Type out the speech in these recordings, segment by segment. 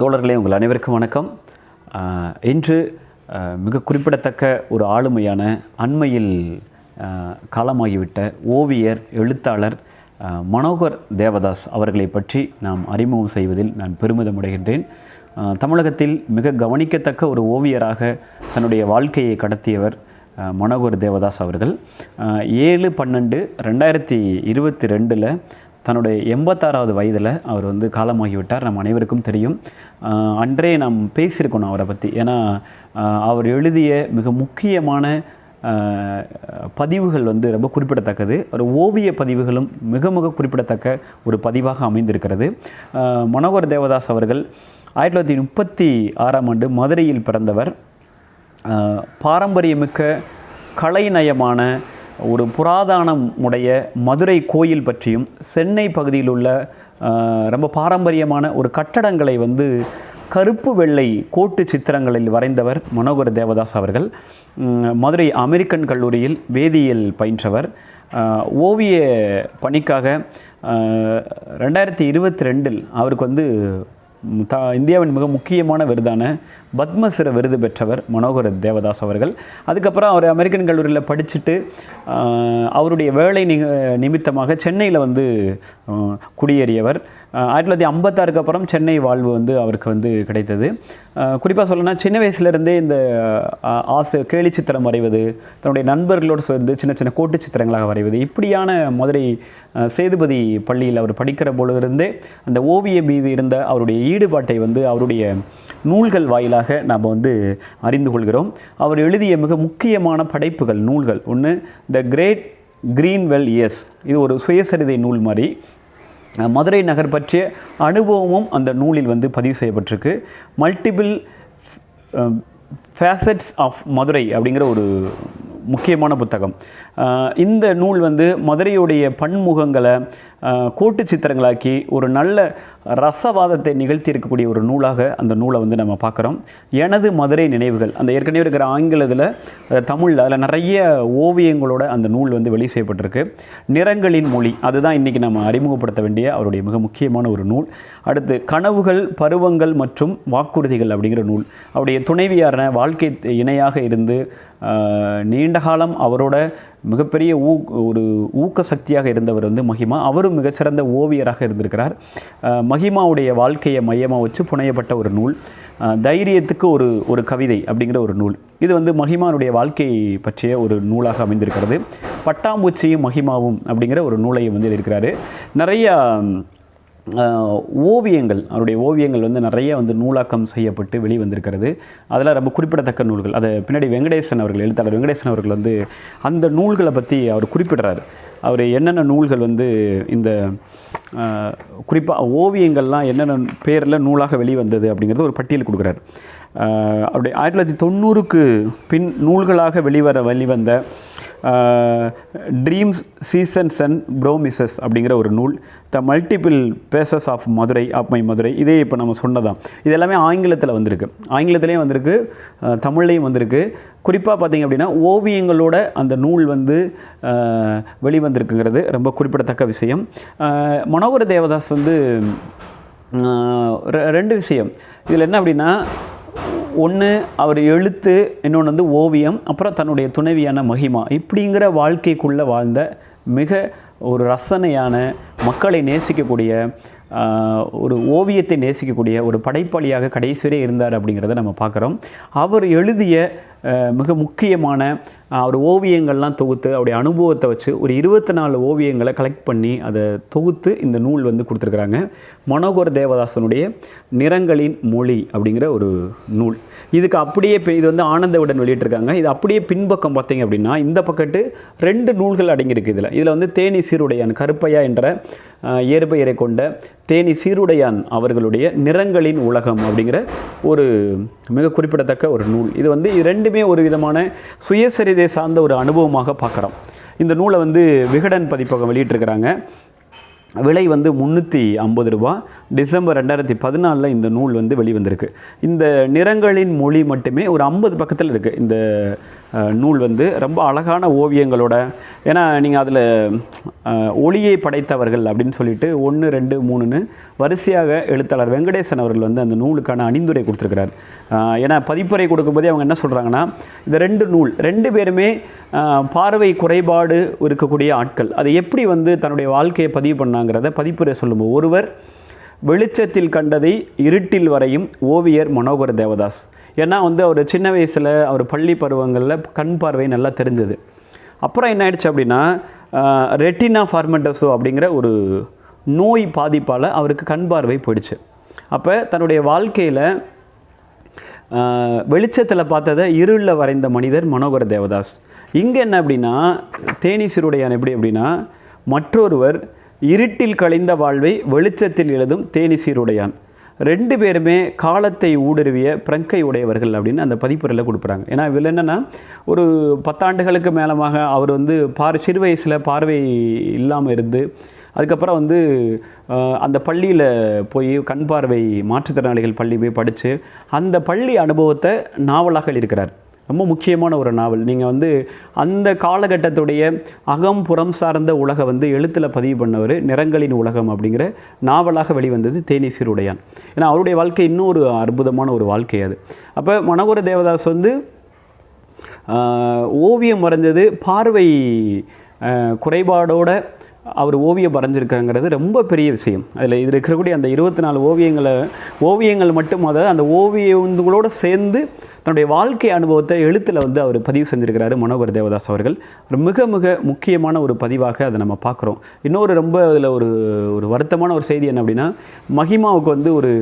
தோழர்களே உங்கள் அனைவருக்கும் வணக்கம். இன்று மிக குறிப்பிடத்தக்க ஒரு ஆளுமையான அண்மையில் காலமாகிவிட்ட ஓவியர் எழுத்தாளர் மனோகர் தேவதாஸ் அவர்களை பற்றி நாம் அறிமுகம் செய்வதில் நான் பெருமிதம் அடைகின்றேன் தமிழகத்தில் மிக கவனிக்கத்தக்க ஒரு ஓவியராக தன்னுடைய வாழ்க்கையை கடத்தியவர் மனோகர் தேவதாஸ் அவர்கள். ஏழு பன்னெண்டு ரெண்டாயிரத்தி இருபத்தி ரெண்டில் தன்னுடைய எண்பத்தாறாவது வயதில் அவர் வந்து காலமாகிவிட்டார். நம் அனைவருக்கும் தெரியும். அன்றே நாம் பேசியிருக்கணும் அவரை பற்றி ஏன்னா அவர் எழுதிய மிக முக்கியமான பதிவுகள் வந்து ரொம்ப குறிப்பிடத்தக்கது. ஒரு ஓவிய பதிவுகளும் மிக மிக குறிப்பிடத்தக்க ஒரு பதிவாக அமைந்திருக்கிறது. மனோகர் தேவதாஸ் அவர்கள் ஆயிரத்தி தொள்ளாயிரத்தி முப்பத்தி ஆறாம் ஆண்டு மதுரையில் பிறந்தவர். பாரம்பரியமிக்க கலைநயமான ஒரு புராதனம் உடைய மதுரை கோயில் பற்றியும் சென்னை பகுதியில் உள்ள ரொம்ப பாரம்பரியமான ஒரு கட்டடங்களை வந்து கருப்பு வெள்ளை கோட்டு சித்திரங்களில் வரைந்தவர் மனோகர் தேவதாஸ் அவர்கள். மதுரை அமெரிக்கன் கல்லூரியில் வேதியியல் பயின்றவர். ஓவிய பணிக்காக ரெண்டாயிரத்தி இருபத்தி ரெண்டில் அவருக்கு வந்து தா இந்தியாவின் மிக முக்கியமான விருதான பத்மசிர விருது பெற்றவர் மனோகர் தேவதாஸ் அவர்கள். அதுக்கப்புறம் அவர் அமெரிக்கன் கல்லூரியில் படிச்சுட்டு அவருடைய வேலை நி நிமித்தமாக சென்னையில் வந்து குடியேறியவர். ஆயிரத்தி தொள்ளாயிரத்தி ஐம்பத்தாறுக்கு அப்புறம் சென்னை வாழ்வு வந்து அவருக்கு வந்து கிடைத்தது. குறிப்பாக சொல்லணும்னா சின்ன வயசுலேருந்தே இந்த ஆசை கேலி சித்திரம் வரைவது தன்னுடைய நண்பர்களோடு சேர்ந்து சின்ன சின்ன கோட்டு சித்திரங்களாக வரைவது இப்படியான மதுரை சேதுபதி பள்ளியில் அவர் படிக்கிற பொழுதிருந்தே அந்த ஓவிய மீது இருந்த அவருடைய ஈடுபாட்டை வந்து அவருடைய நூல்கள் வாயிலாக நாம் வந்து அறிந்து கொள்கிறோம். அவர் எழுதிய மிக முக்கியமான படைப்புகள் நூல்கள். ஒன்று த கிரேட் கிரீன்வெல் இயர்ஸ் இது ஒரு சுயசரிதை நூல் மாதிரி. மதுரை நகர் பற்றிய அனுபவமும் அந்த நூலில் வந்து பதிவு செய்யப்பட்டிருக்கு. மல்டிபிள் ஃபேசட்ஸ் ஆஃப் மதுரை அப்படிங்கிற ஒரு முக்கியமான புத்தகம். இந்த நூல் வந்து மதுரையுடைய பன்முகங்களை கோட்டு சித்திரங்களாக்கி ஒரு நல்ல ரசவாதத்தை நிகழ்த்தி இருக்கக்கூடிய ஒரு நூலாக அந்த நூலை வந்து நம்ம பார்க்குறோம். எனது மதுரை நினைவுகள். அந்த ஏற்கனவே இருக்கிற ஆங்கிலத்தில் தமிழில் அதில் நிறைய ஓவியங்களோட அந்த நூல் வந்து வெளி செய்யப்பட்டிருக்கு. நிறங்களின் மொழி. அதுதான் இன்றைக்கி நம்ம அறிமுகப்படுத்த வேண்டிய அவருடைய மிக முக்கியமான ஒரு நூல். அடுத்து கனவுகள் பருவங்கள் மற்றும் வாக்குறுதிகள் அப்படிங்கிற நூல். அவருடைய துணைவியாரான வாழ்க்கை இணையாக இருந்து நீண்ட காலம் அவரோட மிகப்பெரிய ஊ ஒரு ஊக்க சக்தியாக இருந்தவர் வந்து மகிமா. அவரும் மிகச்சிறந்த ஓவியராக இருந்திருக்கிறார். மஹிமாவுடைய மகிமாவுடைய வாழ்க்கையை மையமாக வச்சு புனையப்பட்ட ஒரு நூல். தைரியத்துக்கு ஒரு ஒரு கவிதை அப்படிங்கிற ஒரு நூல். இது வந்து மகிமானுடைய வாழ்க்கை பற்றிய ஒரு நூலாக அமைந்திருக்கிறது. பட்டாம்பூச்சியும் மகிமாவும் அப்படிங்கிற ஒரு நூலையும் வந்து இருக்கிறாரு நிறையா ஓவியங்கள் அவருடைய ஓவியங்கள் வந்து நிறைய வந்து நூலாக்கம் செய்யப்பட்டு வெளிவந்திருக்கிறது. அதில் ரொம்ப குறிப்பிடத்தக்க நூல்கள் அதை பின்னாடி வெங்கடேசன் அவர்கள் எழுத்தாளர் வெங்கடேசன் அவர்கள் வந்து அந்த நூல்களை பற்றி அவர் குறிப்பிடுறாரு. அவர் என்னென்ன நூல்கள் வந்து இந்த குறிப்பாக ஓவியங்கள்லாம் என்னென்ன பேரில் நூலாக வெளிவந்தது அப்படிங்கிறது ஒரு பட்டியல் கொடுக்குறாரு. அப்படி அவருடைய ஆயிரத்தி தொள்ளாயிரத்தி தொண்ணூறுக்கு பின் நூல்களாக வெளிவர வெளிவந்த ட்ரீம்ஸ் சீசன்ஸ் அண்ட் ப்ரோமிசஸ் அப்படிங்கிற ஒரு நூல் the multiple faces of Madurai of my Madurai இதே இப்போ நம்ம சொன்னதான் இது எல்லாமே ஆங்கிலத்தில் வந்திருக்கு. ஆங்கிலத்திலையும் வந்திருக்கு தமிழ்லையும் வந்திருக்கு. குறிப்பாக பார்த்திங்க அப்படின்னா ஓவியங்களோட அந்த நூல் வந்து வெளிவந்திருக்குங்கிறது ரொம்ப குறிப்பிடத்தக்க விஷயம். மனோகர தேவதாஸ் வந்து ரெ- ரெண்டு விஷயம். இதில் என்ன அப்படின்னா ஒன்று அவர் எழுத்து இன்னொன்று வந்து ஓவியம் அப்புறம் தன்னுடைய துணைவியான மகிமா. இப்படிங்கிற வாழ்க்கைக்குள்ளே வாழ்ந்த மிக ஒரு ரசனையான மக்களை நேசிக்கக்கூடிய ஒரு ஓவியத்தை நேசிக்கக்கூடிய ஒரு படைப்பாளியாக கடைசி வரை இருந்தார் அப்படிங்கிறத நம்ம பார்க்குறோம். அவர் எழுதிய மிக முக்கியமான அவர் ஓவியங்கள்லாம் தொகுத்து அவருடைய அனுபவத்தை வச்சு ஒரு இருபத்தி நாலு ஓவியங்களை கலெக்ட் பண்ணி அதை தொகுத்து இந்த நூல் வந்து கொடுத்துருக்குறாங்க. மனோகர் தேவதாசனுடைய நிறங்களின் மொழி அப்படிங்கிற ஒரு நூல். இதுக்கு அப்படியே இது வந்து ஆனந்தவுடன் வெளியிட்டிருக்காங்க. இது அப்படியே பின்பக்கம் பார்த்தீங்க அப்படின்னா இந்த பக்கத்து ரெண்டு நூல்கள் அடங்கியிருக்கு இதில். இதில் வந்து தேனி சீருடையான் கருப்பையா என்ற இயற்பெயரை கொண்ட தேனி சீருடையான் அவர்களுடைய நிறங்களின் உலகம் அப்படிங்கிற ஒரு மிக குறிப்பிடத்தக்க ஒரு நூல். இது வந்து ரெண்டு ரெண்டுமே ஒரு விதமான சுயசரிதை சார்ந்த ஒரு அனுபவமாக பார்க்குறோம். இந்த நூலை வந்து விகடன் பதிப்பகம் வெளியிட்டிருக்கிறாங்க. விலை வந்து முந்நூற்றி ஐம்பது ரூபா. டிசம்பர் ரெண்டாயிரத்தி பதினாலில் இந்த நூல் வந்து வெளிவந்திருக்கு. இந்த நிறங்களின் மொழி மட்டுமே ஒரு ஐம்பது பக்கத்தில் இருக்குது இந்த நூல் வந்து ரொம்ப அழகான ஓவியங்களோட. ஏன்னா நீங்கள் அதில் ஒளியை படைத்தவர்கள் அப்படின்னு சொல்லிட்டு ஒன்று ரெண்டு மூணுன்னு வரிசையாக எழுத்தாளர் வெங்கடேசன் அவர்கள் வந்து அந்த நூலுக்கான அணிந்துரை கொடுத்துருக்கிறார். ஏன்னா பதிப்புரை கொடுக்கும்போதே அவங்க என்ன சொல்கிறாங்கன்னா இந்த ரெண்டு நூல் ரெண்டு பேருமே பார்வை குறைபாடு இருக்கக்கூடிய ஆட்கள். அதை எப்படி வந்து தன்னுடைய வாழ்க்கையை பதிவு பண்ணாங்கிறத பதிப்புரை சொல்லும்போது ஒருவர் வெளிச்சத்தில் கண்டதை இருட்டில் வரையும் ஓவியர் மனோகர் தேவதாஸ். ஏன்னா வந்து அவர் சின்ன வயசில் அவர் பள்ளி பருவங்களில் கண் பார்வை நல்லா தெரிஞ்சது. அப்புறம் என்ன ஆயிடுச்சு அப்படின்னா ரெட்டினா ஃபார்மெண்டஸோ அப்படிங்கிற ஒரு நோய் பாதிப்பால் அவருக்கு கண் பார்வை போயிடுச்சு. அப்போ தன்னுடைய வாழ்க்கையில் வெளிச்சத்தில் பார்த்ததை இருளில் வரைந்த மனிதர் மனோகர தேவதாஸ். இங்கே என்ன அப்படின்னா தேனீசருடையான் எப்படி அப்படின்னா மற்றொருவர் இருட்டில் கழிந்த வாழ்வை வெளிச்சத்தில் எழுதும் தேனீசருடையான். ரெண்டு பேருமே காலத்தை ஊடுருவிய பிரங்கை உடையவர்கள் அப்படின்னு அந்த பதிப்புரையில் கொடுக்குறாங்க ஏன்னா இதில் என்னென்னா ஒரு பத்தாண்டுகளுக்கு மேலமாக அவர் வந்து பார் சிறு வயசில் பார்வை இல்லாமல் இருந்து அதுக்கப்புறம் வந்து அந்த பள்ளியில் போய் கண் பார்வை மாற்றுத்திறனாளிகள் பள்ளி போய் படித்து அந்த பள்ளி அனுபவத்தை நாவலாக எழுதியிருக்கிறார். ரொம்ப முக்கியமான ஒரு நாவல். நீங்கள் வந்து அந்த காலகட்டத்துடைய அகம் புறம் சார்ந்த உலக வந்து எழுத்தில் பதிவு பண்ணவர் நிறங்களின் உலகம் அப்படிங்கிற நாவலாக வெளிவந்தது தேனீசர் ஏன்னா அவருடைய வாழ்க்கை இன்னும் ஒரு அற்புதமான ஒரு வாழ்க்கை அது. அப்போ மனோகர தேவதாஸ் வந்து ஓவியம் வரைஞ்சது பார்வை குறைபாடோட அவர் ஓவியம் வரைஞ்சிருக்காங்கிறது ரொம்ப பெரிய விஷயம். அதில் இதில் இருக்கக்கூடிய அந்த இருபத்தி நாலு ஓவியங்களை ஓவியங்கள் மட்டும் அதாவது அந்த ஓவியங்களோடு சேர்ந்து தன்னுடைய வாழ்க்கை அனுபவத்தை எழுத்தில் வந்து அவர் பதிவு செஞ்சுருக்கிறாரு மனோகர் தேவதாஸ் அவர்கள். ஒரு மிக மிக முக்கியமான ஒரு பதிவாக அதை நம்ம பார்க்குறோம். இன்னொரு ரொம்ப அதில் ஒரு ஒரு வருத்தமான ஒரு செய்தி என்ன அப்படின்னா மஹிமாவுக்கு வந்து ஒரு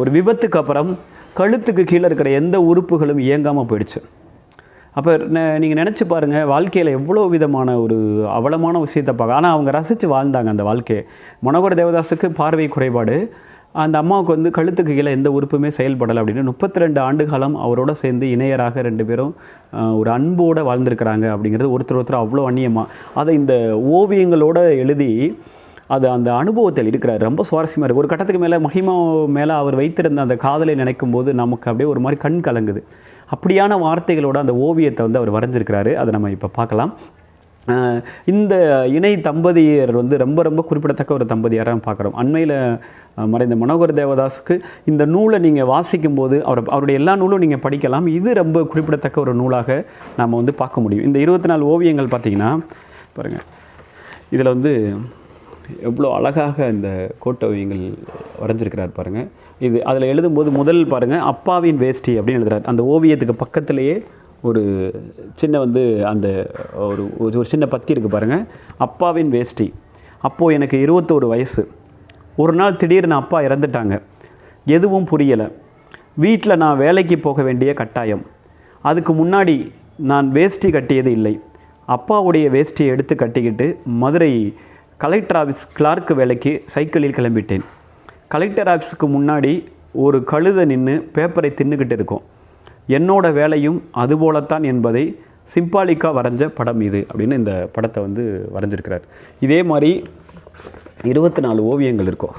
ஒரு விபத்துக்கு அப்புறம் கழுத்துக்கு கீழே இருக்கிற எந்த உறுப்புகளும் இயங்காமல் போயிடுச்சு. அப்போ நீங்கள் நினச்சி பாருங்கள் வாழ்க்கையில் எவ்வளோ விதமான ஒரு அவலமான விஷயத்தை பார்க்க ஆனால் அவங்க ரசித்து வாழ்ந்தாங்க அந்த வாழ்க்கையை. மனோகர தேவதாஸுக்கு பார்வை குறைபாடு. அந்த அம்மாவுக்கு வந்து கழுத்துக்கு கீழே எந்த உறுப்புமே செயல்படலை அப்படின்னு முப்பத்தி ரெண்டு ஆண்டு காலம் அவரோட சேர்ந்து இணையராக ரெண்டு பேரும் ஒரு அன்போடு வாழ்ந்திருக்கிறாங்க அப்படிங்கிறது ஒருத்தர் ஒருத்தர் அவ்வளோ அந்நியமாக அதை இந்த ஓவியங்களோட எழுதி அது அந்த அனுபவத்தில் இருக்கிறார். ரொம்ப சுவாரஸ்யமாக இருக்குது ஒரு கட்டத்துக்கு மேலே மகிமா மேலே அவர் வைத்திருந்த அந்த காதலை நினைக்கும் போது நமக்கு அப்படியே ஒரு மாதிரி கண் கலங்குது. அப்படியான வார்த்தைகளோட அந்த ஓவியத்தை வந்து அவர் வரைஞ்சிருக்கிறாரு. அதை நம்ம இப்போ பார்க்கலாம். இந்த இணை தம்பதியர் வந்து ரொம்ப ரொம்ப குறிப்பிடத்தக்க ஒரு தம்பதியாராக பார்க்குறோம். அண்மையில் மறைந்த மனோகர் தேவதாஸுக்கு இந்த நூலை நீங்கள் வாசிக்கும் போது அவர் அவருடைய எல்லா நூலும் நீங்கள் படிக்கலாம். இது ரொம்ப குறிப்பிடத்தக்க ஒரு நூலாக நாம் வந்து பார்க்க முடியும். இந்த இருபத்தி நாலு ஓவியங்கள் பார்த்தீங்கன்னா பாருங்கள் இதில் வந்து எவ்வளோ அழகாக இந்த கோட்டோவியங்கள் வரைஞ்சிருக்கிறார் பாருங்கள் இது அதில் எழுதும்போது முதல் பாருங்கள் அப்பாவின் வேஷ்டி அப்படின்னு எழுதுறாரு. அந்த ஓவியத்துக்கு பக்கத்திலேயே ஒரு சின்ன வந்து அந்த ஒரு ஒரு ஒரு சின்ன பத்தி இருக்குது பாருங்கள் அப்பாவின் வேஷ்டி. அப்போது எனக்கு இருபத்தோரு வயசு. ஒரு நாள் திடீர்னு அப்பா இறந்துட்டாங்க. எதுவும் புரியலை. வீட்டில் நான் வேலைக்கு போக வேண்டிய கட்டாயம். அதுக்கு முன்னாடி நான் வேஷ்டி கட்டியது இல்லை. அப்பாவுடைய வேஷ்டியை எடுத்து கட்டிக்கிட்டு மதுரை கலெக்டர் ஆஃபீஸ் கிளார்க் வேலைக்கு சைக்கிளில் கிளம்பிட்டேன். கலெக்டர் ஆஃபீஸுக்கு முன்னாடி ஒரு கழுதை நின்று பேப்பரை தின்னுக்கிட்டு இருக்கும். என்னோட வேலையும் அதுபோலத்தான் என்பதை சிம்பாலிக்கா வரைஞ்ச படம் இது அப்படின்னு இந்த படத்தை வந்து வரைஞ்சிருக்கிறார். இதே மாதிரி இருபத்தி நாலு ஓவியங்கள் இருக்கும்.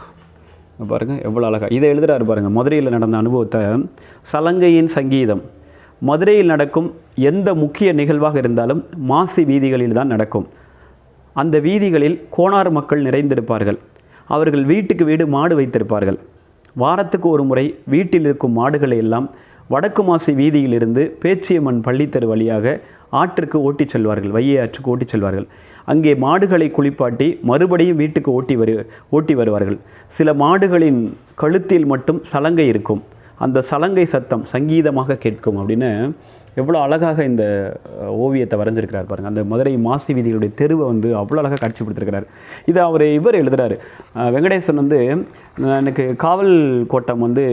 பாருங்கள் பாருங்க எவ்வளோ அழகாக இதை எழுதுகிறாரு பாருங்கள் மதுரையில் நடந்த அனுபவத்தை. சலங்கையின் சங்கீதம். மதுரையில் நடக்கும் எந்த முக்கிய நிகழ்வாக இருந்தாலும் மாசி வீதிகளில் தான் நடக்கும். அந்த வீதிகளில் கோணார் மக்கள் நிறைந்திருப்பார்கள். அவர்கள் வீட்டுக்கு வீடு மாடு வைத்திருப்பார்கள். வாரத்துக்கு ஒரு முறை வீட்டில் இருக்கும் மாடுகளை எல்லாம் வடக்கு மாசி வீதியிலிருந்து பேச்சியம்மன் பள்ளித்தெரு வழியாக ஆற்றுக்கு ஓட்டிச் செல்வார்கள் வையை ஆற்றுக்கு ஓட்டிச் செல்வார்கள். அங்கே மாடுகளை குளிப்பாட்டி மறுபடியும் வீட்டுக்கு ஓட்டி வரு ஓட்டி வருவார்கள். சில மாடுகளின் கழுத்தில் மட்டும் சலங்கை இருக்கும். அந்த சலங்கை சத்தம் சங்கீதமாக கேட்கும் அப்படின்னு எவ்வளோ அழகாக இந்த ஓவியத்தை வரைஞ்சிருக்கிறார் பாருங்கள் அந்த மதுரை மாசி வீதிகளுடைய தெருவை வந்து அவ்வளோ அழகாக காட்சிப்படுத்திருக்கிறார் இதை அவர் இவர் எழுதுறாரு. வெங்கடேசன் வந்து எனக்கு காவல் கோட்டம் வந்து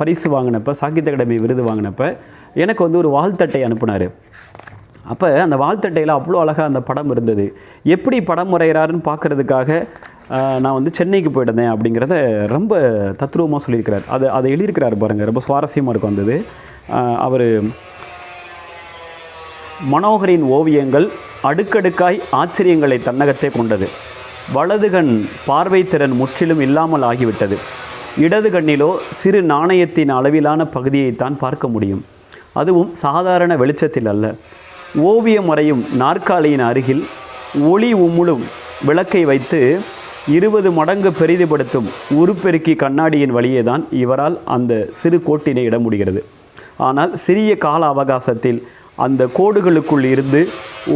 பரிசு வாங்கினப்ப சாகித்ய அகாடமி விருது வாங்கினப்ப எனக்கு வந்து ஒரு வாழ்த்தட்டை அனுப்புனார். அப்போ அந்த வாழ்த்தட்டையில் அவ்வளோ அழகாக அந்த படம் இருந்தது. எப்படி படம் வரைகிறாருன்னு பார்க்குறதுக்காக நான் வந்து சென்னைக்கு போயிட்டேன் அப்படிங்கிறத ரொம்ப தத்ரூபமாக சொல்லியிருக்கிறார். அதை அதை எழுதியிருக்கிறார் பாருங்கள் ரொம்ப சுவாரஸ்யமாக இருக்கும் வந்தது அவர் மனோகரின் ஓவியங்கள் அடுக்கடுக்காய் ஆச்சரியங்களை தன்னகத்தே கொண்டது. வலது கண் பார்வை திறன் முற்றிலும் இல்லாமல் ஆகிவிட்டது. இடது கண்ணிலோ சிறு நாணயத்தின் அளவிலான பகுதியைத்தான் பார்க்க முடியும். அதுவும் சாதாரண வெளிச்சத்தில் அல்ல. ஓவியம் வரையும் நாற்காலியின் அருகில் ஒளி உம்முழும் விளக்கை வைத்து இருபது மடங்கு பெரிதுபடுத்தும் உருப்பெருக்கி கண்ணாடியின் வழியே தான் இவரால் அந்த சிறு கோட்டினை இட முடிகிறது. ஆனால் சிறிய கால அவகாசத்தில் அந்த கோடுகளுக்குள் இருந்து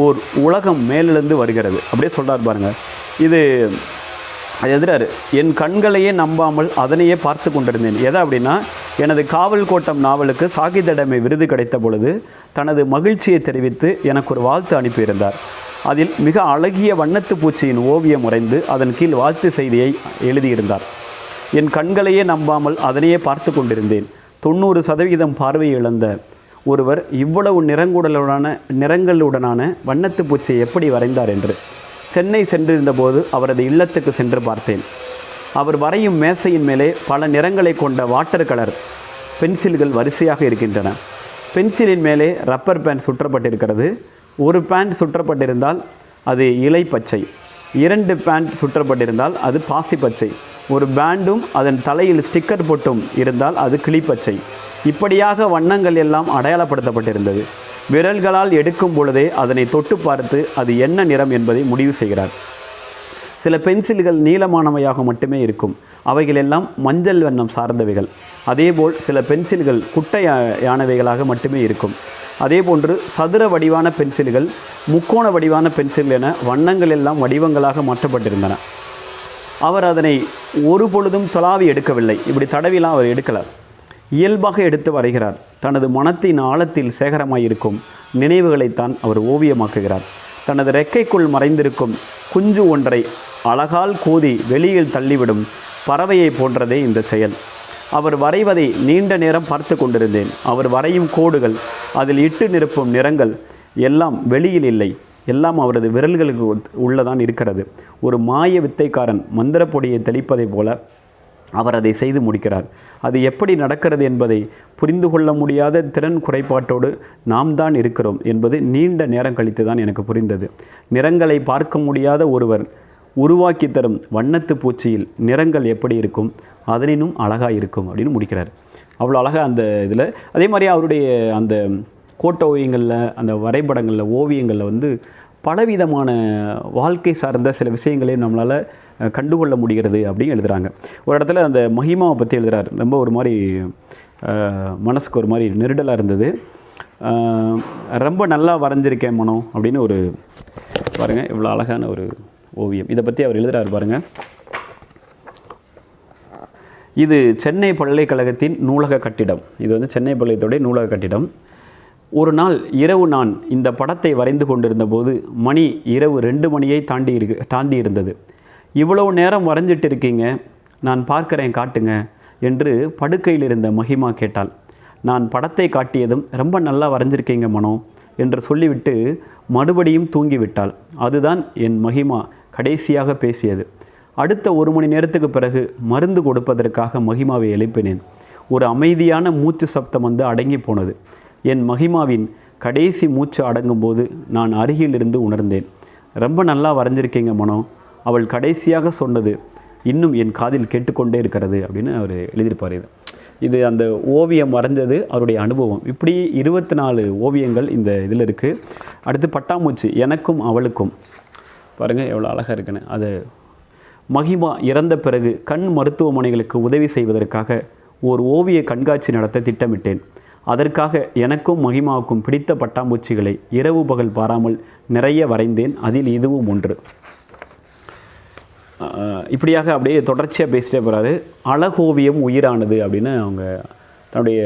ஓர் உலகம் மேலிருந்து வருகிறது. அப்படியே சொல்கிறார் பாருங்கள் இது அது எதிராரு. என் கண்களையே நம்பாமல் அதனையே பார்த்து கொண்டிருந்தேன். எதை அப்படின்னா எனது காவல் கோட்டம் நாவலுக்கு சாகிதடமை விருது கிடைத்த பொழுது தனது மகிழ்ச்சியை தெரிவித்து எனக்கு ஒரு வாழ்த்து அனுப்பியிருந்தார் அதில் மிக அழகிய வண்ணத்து பூச்சியின் ஓவியம் உறைந்து அதன் கீழ் வாழ்த்து செய்தியை எழுதியிருந்தார் என் கண்களையே நம்பாமல் அதனையே பார்த்து கொண்டிருந்தேன். தொண்ணூறு சதவீதம் பார்வையை இழந்த ஒருவர் இவ்வளவு நிறங்குடலுடனான நிறங்களுடனான வண்ணத்து பூச்சியை எப்படி வரைந்தார் என்று. சென்னை சென்றிருந்தபோது அவரது இல்லத்துக்கு சென்று பார்த்தேன். அவர் வரையும் மேசையின் மேலே பல நிறங்களை கொண்ட வாட்டர் கலர் பென்சில்கள் வரிசையாக இருக்கின்றன. பென்சிலின் மேலே ரப்பர் பேண்ட் சுற்றப்பட்டிருக்கிறது. ஒரு பேண்ட் சுற்றப்பட்டிருந்தால் அது இலை பச்சை. இரண்டு பேண்ட் சுற்றப்பட்டிருந்தால் அது பாசி பச்சை. ஒரு பேண்டும் அதன் தலையில் ஸ்டிக்கர் போட்டும் இருந்தால் அது கிளிப்பச்சை இப்படியாக வண்ணங்கள் எல்லாம் அடையாளப்படுத்தப்பட்டிருந்தது. விரல்களால் எடுக்கும் பொழுதே அதனை தொட்டு பார்த்து அது என்ன நிறம் என்பதை முடிவு செய்கிறார். சில பென்சில்கள் நீளமானவையாக மட்டுமே இருக்கும். அவைகளெல்லாம் மஞ்சள் வண்ணம் சார்ந்தவைகள். அதேபோல் சில பென்சில்கள் குட்டையானவைகளாக மட்டுமே இருக்கும். அதேபோன்று சதுர வடிவான பென்சில்கள் முக்கோண வடிவான பென்சில் என வண்ணங்கள் எல்லாம் வடிவங்களாக மாற்றப்பட்டிருந்தன. அவர் அதனை ஒரு பொழுதும் தொலாவி எடுக்கவில்லை. இப்படி தடவிலாம் அவர் எடுக்கலை. இயல்பாக எடுத்து வரைகிறார். தனது மனத்தின் ஆழத்தில் சேகரமாயிருக்கும் நினைவுகளைத்தான் அவர் ஓவியமாக்குகிறார். தனது ரெக்கைக்குள் மறைந்திருக்கும் குஞ்சு ஒன்றை அழகால் கூதி வெளியில் தள்ளிவிடும் பறவையை போன்றதே இந்த செயல். அவர் வரைவதை நீண்ட நேரம் பார்த்து கொண்டிருந்தேன். அவர் வரையும் கோடுகள் அதில் இட்டு நிரப்பும் நிறங்கள் எல்லாம் வெளியில் இல்லை. எல்லாம் அவரது விரல்களுக்கு உள்ளதான் இருக்கிறது. ஒரு மாய வித்தைக்காரன் மந்திரப்பொடியை தெளிப்பதைப் போல அவர் அதை செய்து முடிக்கிறார். அது எப்படி நடக்கிறது என்பதை புரிந்து கொள்ள முடியாத திறன் குறைபாட்டோடு நாம் தான் இருக்கிறோம் என்பது நீண்ட நேரம் கழித்து தான் எனக்கு புரிந்தது. நிறங்களை பார்க்க முடியாத ஒருவர் உருவாக்கி தரும் வண்ணத்து பூச்சியில் நிறங்கள் எப்படி இருக்கும்? அதனினும் அழகாக இருக்கும் அப்படின்னு முடிக்கிறார். அவ்வளோ அழகாக அந்த இதில் அதே மாதிரி அவருடைய அந்த கோட்ட ஓவியங்களில் அந்த வரைபடங்களில் ஓவியங்களில் வந்து பலவிதமான வாழ்க்கை சார்ந்த சில விஷயங்களையும் நம்மளால் கண்டுகொள்ள முடிகிறது அப்படின்னு எழுதுகிறாங்க ஒரு இடத்துல அந்த மகிமாவை பற்றி எழுதுகிறார் ரொம்ப ஒரு மாதிரி மனசுக்கு ஒரு மாதிரி நெருடலாக இருந்தது. ரொம்ப நல்லா வரைஞ்சிருக்கேன் மனம் அப்படின்னு ஒரு பாருங்கள் இவ்வளோ அழகான ஒரு ஓவியம். இதை பற்றி அவர் எழுதுறாரு பாருங்கள் இது சென்னை பல்கலைக்கழகத்தின் நூலக கட்டிடம். இது வந்து சென்னை பல்கலைத்துடைய நூலக கட்டிடம். ஒரு நாள் இரவு நான் இந்த படத்தை வரைந்து கொண்டிருந்த போது மணி இரவு ரெண்டு மணியை தாண்டி இருக்கு தாண்டி இருந்தது. இவ்வளவு நேரம் வரைஞ்சிட்டு இருக்கீங்க. நான் பார்க்குறேன் காட்டுங்க என்று படுக்கையில் இருந்த மகிமா கேட்டாள். நான் படத்தை காட்டியதும் ரொம்ப நல்லா வரைஞ்சிருக்கீங்க மனோ என்று சொல்லிவிட்டு மறுபடியும் தூங்கிவிட்டாள். அதுதான் என் மகிமா. கடைசியாக பேசியது. அடுத்த ஒரு மணி நேரத்துக்கு பிறகு மருந்து கொடுப்பதற்காக மகிமாவை எழுப்பினேன். ஒரு அமைதியான மூச்சு சப்தம் வந்து அடங்கி போனது. என் மகிமாவின் கடைசி மூச்சு அடங்கும்போது நான் அருகிலிருந்து உணர்ந்தேன். ரொம்ப நல்லா வரைஞ்சிருக்கீங்க மனோ. அவள் கடைசியாக சொன்னது இன்னும் என் காதில் கேட்டுக்கொண்டே இருக்கிறது அப்படின்னு அவர் எழுதியிருப்பார் இது. இது அந்த ஓவியம் வரைஞ்சது அவருடைய அனுபவம். இப்படி இருபத்தி நாலு ஓவியங்கள் இந்த இதில் இருக்குது அடுத்து பட்டாமூச்சு எனக்கும் அவளுக்கும். பாருங்கள் எவ்வளோ அழகாக இருக்குன்னு. அது மகிமா இறந்த பிறகு கண் மருத்துவமனைகளுக்கு உதவி செய்வதற்காக ஒரு ஓவிய கண்காட்சி நடத்த திட்டமிட்டேன். அதற்காக எனக்கும் மகிமாவுக்கும் பிடித்த பட்டாம்பூச்சிகளை இரவு பகல் பாராமல் நிறைய வரைந்தேன். அதில் இதுவும் ஒன்று. இப்படியாக அப்படியே தொடர்ச்சியாக பேசிட்டே போகிறாரு அழகோவியம் உயிரானது அப்படின்னு அவங்க தன்னுடைய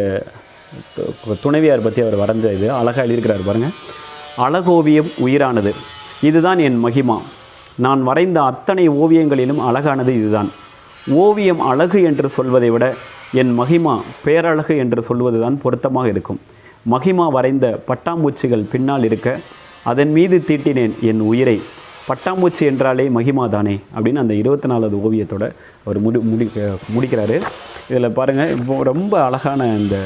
துணைவியார் பற்றி அவர் வரைஞ்ச இது. அழகாக எழுதியிருக்கிறார் பாருங்கள் அழகோவியம் உயிரானது. இதுதான் என் மகிமா. நான் வரைந்த அத்தனை ஓவியங்களிலும் அழகானது இதுதான். ஓவியம் அழகு என்று சொல்வதை விட என் மகிமா பேரழகு என்று சொல்வதுதான் பொருத்தமாக இருக்கும். மகிமா வரைந்த பட்டாம்பூச்சிகள் பின்னால் இருக்க அதன் மீது தீட்டினேன் என் உயிரை. பட்டாம்பூச்சி என்றாலே மகிமா தானே அப்படின்னு அந்த இருபத்தி நாலாவது ஓவியத்தோட அவர் முடி முடி முடிக்கிறாரு. இதில் பாருங்கள் இப்போ ரொம்ப அழகான இந்த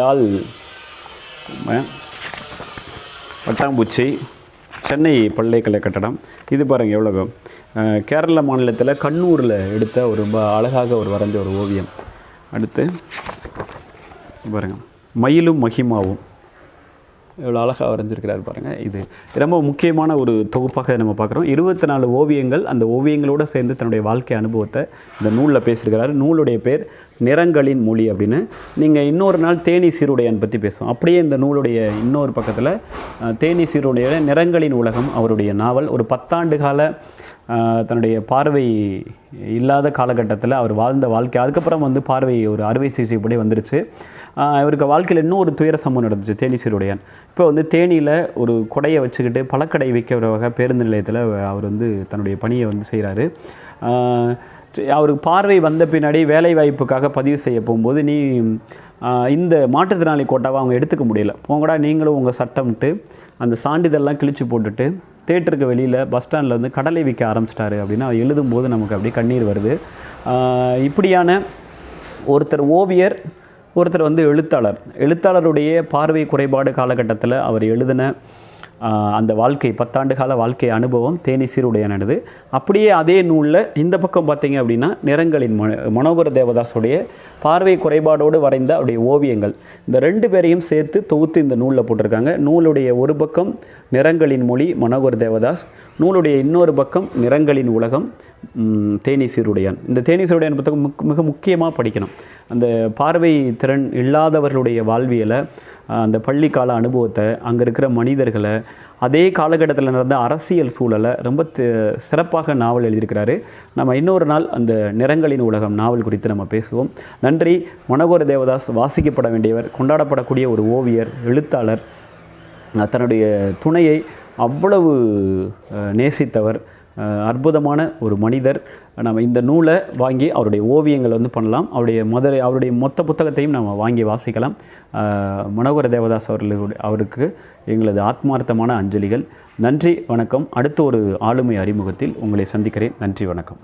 டால் பட்டாம்பூச்சி. சென்னை பல்லைக்கலை கட்டடம். இது பாருங்கள் எவ்வளோ கேரள மாநிலத்தில் கண்ணூரில் எடுத்த ஒரு ரொம்ப அழகாக ஒரு வரைஞ்ச ஒரு ஓவியம். அடுத்து பாருங்கள் மயிலும் மகிமாவும். இவ்வளோ அழகாக வரைஞ்சிருக்கிறாரு பாருங்கள் இது ரொம்ப முக்கியமான ஒரு தொகுப்பாக நம்ம பார்க்குறோம். இருபத்தி நாலு ஓவியங்கள் அந்த ஓவியங்களோடு சேர்ந்து தன்னுடைய வாழ்க்கை அனுபவத்தை இந்த நூலில் பேசியிருக்கிறாரு. நூலுடைய பேர் நிறங்களின் மொழி அப்படின்னு. நீங்கள் இன்னொரு நாள் தேனி சீருடையான் பற்றி பேசுவோம். அப்படியே இந்த நூலுடைய இன்னொரு பக்கத்தில் தேனி சீருடைய நிறங்களின் உலகம் அவருடைய நாவல். ஒரு பத்தாண்டு கால தன்னுடைய பார்வை இல்லாத காலகட்டத்தில் அவர் வாழ்ந்த வாழ்க்கை அதுக்கப்புறம் வந்து பார்வை ஒரு அறுவை சிகிச்சைப்படி வந்துருச்சு. அவருக்கு இவருக்கு வாழ்க்கையில் இன்னும் ஒரு துயர சம்பவம் நடந்துச்சு தேனி சீருடையான். இப்போ வந்து தேனியில் ஒரு கொடையை வச்சுக்கிட்டு பழக்கடை விற்கிறவங்க பேருந்து நிலையத்தில் அவர் வந்து தன்னுடைய பணியை வந்து செய்கிறாரு அவருக்கு பார்வை வந்த பின்னாடி வேலை வாய்ப்புக்காக பதிவு செய்ய போகும்போது நீ இந்த மாற்றுத்திறனாளி கோட்டாவை அவங்க எடுத்துக்க முடியல. போங்கடா நீங்களும் உங்கள் சட்டம்ட்டு அந்த சான்றிதழ்லாம் கிழிச்சு போட்டுட்டு தேட்டருக்கு வெளியில் பஸ் ஸ்டாண்டில் வந்து கடலை விற்க ஆரம்பிச்சிட்டாரு அப்படின்னா அவர் எழுதும்போது நமக்கு அப்படியே கண்ணீர் வருது. இப்படியான ஒருத்தர் ஓவியர் ஒருத்தர் வந்து எழுத்தாளர். எழுத்தாளருடைய பார்வை குறைபாடு காலகட்டத்தில் அவர் எழுதின அந்த வாழ்க்கை பத்தாண்டு கால வாழ்க்கை அனுபவம் தேனி சீருடையானது. அப்படியே அதே நூலில் இந்த பக்கம் பார்த்தீங்க அப்படின்னா நிறங்களின் மன மனோகர தேவதாஸுடைய பார்வை குறைபாடோடு வரைந்த அவருடைய ஓவியங்கள். இந்த ரெண்டு பேரையும் சேர்த்து தொகுத்து இந்த நூலில் போட்டிருக்காங்க. நூலுடைய ஒரு பக்கம் நிறங்களின் மொழி மனோகர் தேவதாஸ் நூலுடைய இன்னொரு பக்கம் நிறங்களின் உலகம் ம், தேனி சீருடையான். இந்த தேனி சீருடையான் புத்தகம் மிக முக்கியமாக படிக்கணும். அந்த பார்வை திறன் இல்லாதவர்களுடைய வாழ்வியலை அந்த பள்ளிக்கால அனுபவத்தை அங்கே இருக்கிற மனிதர்களை அதே காலகட்டத்தில் நடந்த அரசியல் சூழலை ரொம்ப சிறப்பாக நாவல் எழுதியிருக்கிறாரு. நம்ம இன்னொரு நாள் அந்த நிறங்களின் உலகம் நாவல் குறித்து நம்ம பேசுவோம். நன்றி. மனோகர தேவதாஸ் வாசிக்கப்பட வேண்டியவர் கொண்டாடப்படக்கூடிய ஒரு ஓவியர் எழுத்தாளர் தன்னுடைய துணையை அவ்வளவு நேசித்தவர். அற்புதமான ஒரு மனிதர். நம்ம இந்த நூலை வாங்கி அவருடைய ஓவியங்களை வந்து பண்ணலாம். அவருடைய மதுரை அவருடைய மொத்த புத்தகத்தையும் நம்ம வாங்கி வாசிக்கலாம். மனோகர தேவதாஸ் அவர்களுடைய அவருக்கு எங்களது ஆத்மார்த்தமான அஞ்சலிகள். நன்றி வணக்கம். அடுத்த ஒரு ஆளுமை அறிமுகத்தில் உங்களை சந்திக்கிறேன். நன்றி வணக்கம்.